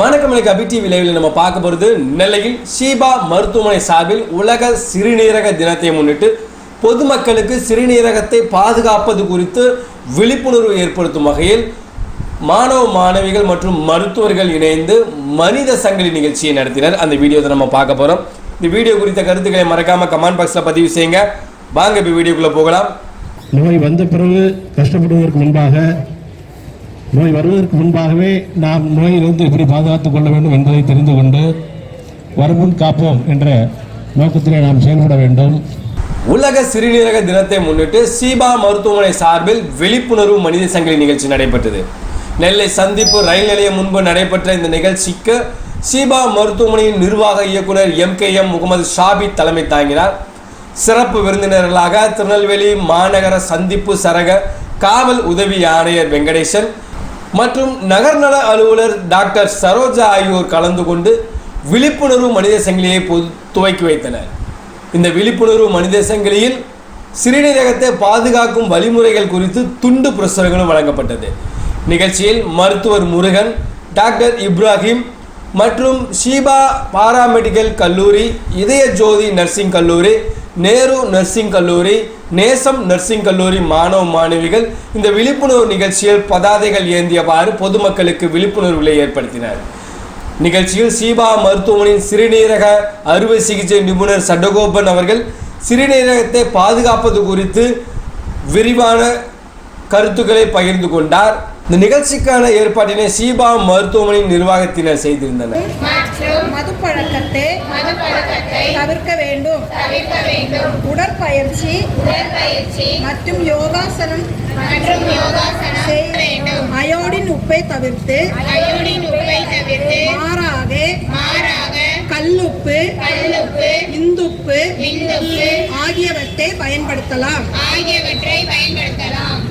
வணக்கம் எனக்கு அபி டிவி லைவில் நம்ம பார்க்க போகிறது நெல்லையில் ஷீபா மருத்துவமனை சார்பில் உலக சிறுநீரக தினத்தை முன்னிட்டு பொதுமக்களுக்கு சிறுநீரகத்தை பாதுகாப்பது குறித்து விழிப்புணர்வு ஏற்படுத்தும் வகையில் மாணவ மாணவிகள் மற்றும் மருத்துவர்கள் இணைந்து மனித சங்கிலி நிகழ்ச்சியை நடத்தினர். அந்த வீடியோவை நம்ம பார்க்க போகிறோம் இந்த வீடியோ குறித்த கருத்துக்களை மறக்காமல் கமெண்ட் பாக்ஸில் பதிவு செய்யுங்க. வாங்க இப்போ வீடியோக்குள்ளே போகலாம். நோய் வந்த பிறகு கஷ்டப்படுவதற்கு முன்பாக நோய் வருவதற்கு முன்பாகவே நாம் நோயிலிருந்து எப்படி பாதுகாத்துக் கொள்ள வேண்டும் என்பதை தெரிந்து கொண்டு வருமுன் காப்போம் என்ற நோக்கத்திலே நாம் செயல்பட வேண்டும். உலக சிறுநீரக தினத்தை முன்னிட்டு சீபா மருத்துவமனை சார்பில் விழிப்புணர்வு மனித சங்கிலி நிகழ்ச்சி நடைபெற்றது. நெல்லை சந்திப்பு ரயில் நிலையம் முன்பு நடைபெற்ற இந்த நிகழ்ச்சிக்கு சீபா மருத்துவமனையின் நிர்வாக இயக்குனர் M K M Mohammed Shafi தலைமை தாங்கினார். சிறப்பு விருந்தினர்களாக திருநெல்வேலி மாநகர சந்திப்பு சரக காவல் உதவி ஆணையர் வெங்கடேசன் மற்றும் நகர்நல அலுவலர் டாக்டர் சரோஜா ஆகியோர் கலந்து கொண்டு விழிப்புணர்வு மனித சங்கிலியை பொது- துவக்கி வைத்தனர். இந்த விழிப்புணர்வு மனித சங்கிலியில் சிறுநீரகத்தை பாதுகாக்கும் வழிமுறைகள் குறித்து துண்டு பிரசுரங்களும் வழங்கப்பட்டது. நிகழ்ச்சியில் மருத்துவர் முருகன் டாக்டர் இப்ராஹிம் மற்றும் ஷீபா பாராமெடிக்கல் கல்லூரி இதய ஜோதி நர்சிங் கல்லூரி நேரு நர்சிங் கல்லூரி நேசம் நர்சிங் கல்லூரி மாணவ மாணவிகள் இந்த விழிப்புணர்வு நிகழ்ச்சியில் பதாதைகள் ஏந்தியவாறு பொதுமக்களுக்கு விழிப்புணர்வுகளை ஏற்படுத்தினர். நிகழ்ச்சியில் சீபா மருத்துவமனையின் சிறுநீரக அறுவை சிகிச்சை நிபுணர் சடகோபன் அவர்கள் சிறுநீரகத்தை பாதுகாப்பது குறித்து விரிவான கருத்துக்களை பகிர்ந்து கொண்டார். இந்த நிகழ்ச்சிக்கான ஏற்பாட்டினை சீபா மருத்துவமனையின் நிர்வாகத்தினர் செய்திருந்தனர். மதுப்பழக்கத்தை மதுப்பழக்கத்தை தவிர்க்க வேண்டும். தவிர்க்க வேண்டும். உடற்பயிற்சி உடற்பயிற்சி மற்றும் யோகாசனம் மற்றும் யோகாசனம் செய்ய வேண்டும். அயோடின் உப்பை தவிர்த்து அயோடின் உப்பை தவிர்த்து மாறாக மாறாக கல்லுப்பு கல்லுப்பு இந்துப்பு விந்துப்பு ஆகியவற்றை பயன்படுத்தலாம். ஆகியவற்றை பயன்படுத்தலாம்.